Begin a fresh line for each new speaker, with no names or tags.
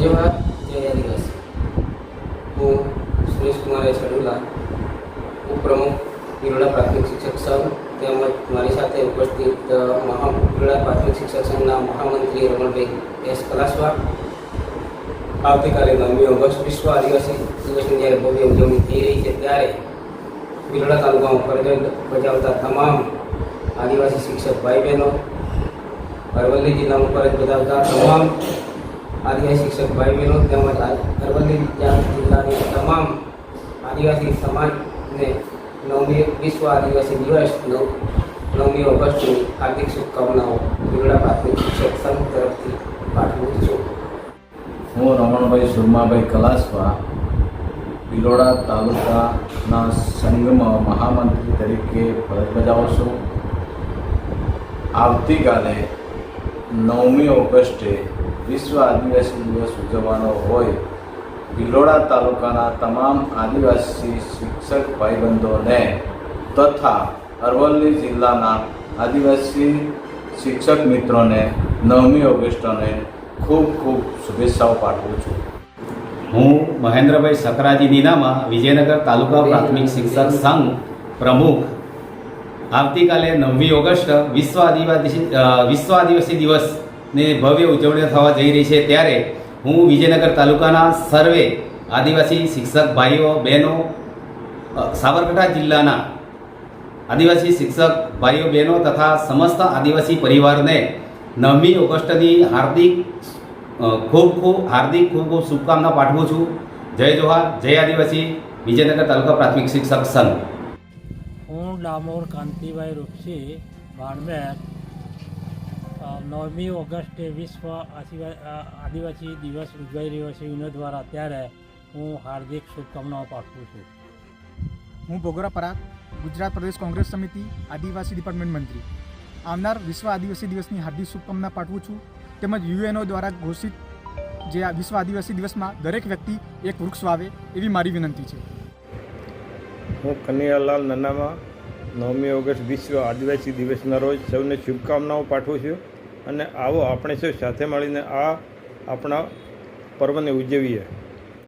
જવાહર જય આદિવાસી. હું સુરેશ કુમાર એસ અડુલા ઉપપ્રમુખ બિરોડા પ્રાથમિક શિક્ષક સંઘ, તેમજ મારી સાથે ઉપસ્થિત મહા બિરોડા પ્રાથમિક શિક્ષક સંઘના મહામંત્રી રમણભાઈ એસ કલાસવા આવતીકાલે નવમી ઓગસ્ટ વિશ્વ આદિવાસી દિવસની જ્યારે ભવ્ય ઉજવણી થઈ રહી છે, ત્યારે બિરોડા તાલુકામાં ફરજ બજાવતા તમામ આદિવાસી શિક્ષક ભાઈ બહેનો અરવલ્લી જિલ્લામાં ફરજ બજાવતા તમામ આદિવાસી શિક્ષક ભાઈ બહેનો તેમજ અરવલ્લી જિલ્લાની તમામ આદિવાસી સમાજને નવમી વિશ્વ આદિવાસી દિવસ નવમી ઓગસ્ટની હાર્દિક શુભકામનાઓ બિરડા પ્રાથમિક શિક્ષક સંઘ તરફથી પાઠવું છું.
હું રમણભાઈ સુરમાભાઈ કલાસવા, બિલોડા તાલુકાના સંઘમાં મહામંત્રી તરીકે ફરજ બજાવું છું. આવતીકાલે નવમી ઓગસ્ટે વિશ્વ આદિવાસી દિવસ ઉજવવાનો હોય, ભિલોડા તાલુકાના તમામ આદિવાસી શિક્ષક ભાઈબંધોને તથા અરવલ્લી જિલ્લાના આદિવાસી શિક્ષક મિત્રોને નવમી ઓગસ્ટને ખૂબ ખૂબ શુભેચ્છાઓ પાઠવું છું.
હું મહેન્દ્રભાઈ સકરાજી નીનામાં વિજયનગર તાલુકા પ્રાથમિક શિક્ષક સંઘ પ્રમુખ. આવતીકાલે નવમી ઓગસ્ટ વિશ્વ આદિવાસી વિશ્વ આદિવાસી દિવસની ભવ્ય ઉજવણી થવા જઈ રહી છે. ત્યારે હું વિજયનગર તાલુકાના સર્વે આદિવાસી શિક્ષક ભાઈઓ બહેનો સાબરકાંઠા જિલ્લાના આદિવાસી શિક્ષક ભાઈઓ બહેનો તથા સમસ્ત આદિવાસી પરિવારને નવમી ઓગસ્ટની હાર્દિક ખૂબ ખૂબ હાર્દિક ખૂબ ખૂબ શુભકામના પાઠવું છું. જય જોહાર જય આદિવાસી વિજયનગર તાલુકા પ્રાથમિક શિક્ષક સંઘ.
હું ડામોર કાંતિભાઈ રૂપસી બાણમેર અ, નવમી ઓગસ્ટે વિશ્વ આદિવા- આદિવાસી દિવસ ઉજવાઈ રહ્યો છે યુનો દ્વારા ત્યારે હું હાર્દિક શુભકામનાઓ પાઠવું છું.
હું ભોગરા પરાગ ગુજરાત પ્રદેશ કોંગ્રેસ સમિતિ આદિવાસી ડિપાર્ટમેન્ટ મંત્રી. આવનાર વિશ્વ આદિવાસી દિવસની હાર્દિક શુભકામના પાઠવું છું. તેમજ યુએનઓ દ્વારા ઘોષિત જે આ વિશ્વ આદિવાસી દિવસમાં દરેક વ્યક્તિ એક વૃક્ષ વાવે એવી મારી વિનંતી છે.
હું કનૈયાલાલ નનામા નવમી ઓગસ્ટ વિશ્વ આદિવાસી દિવસના રોજ સૌને શુભકામનાઓ પાઠવું છું અને આવો આપણે સૌ સાથે મળીને આ આપણા પર્વને ઉજવીએ.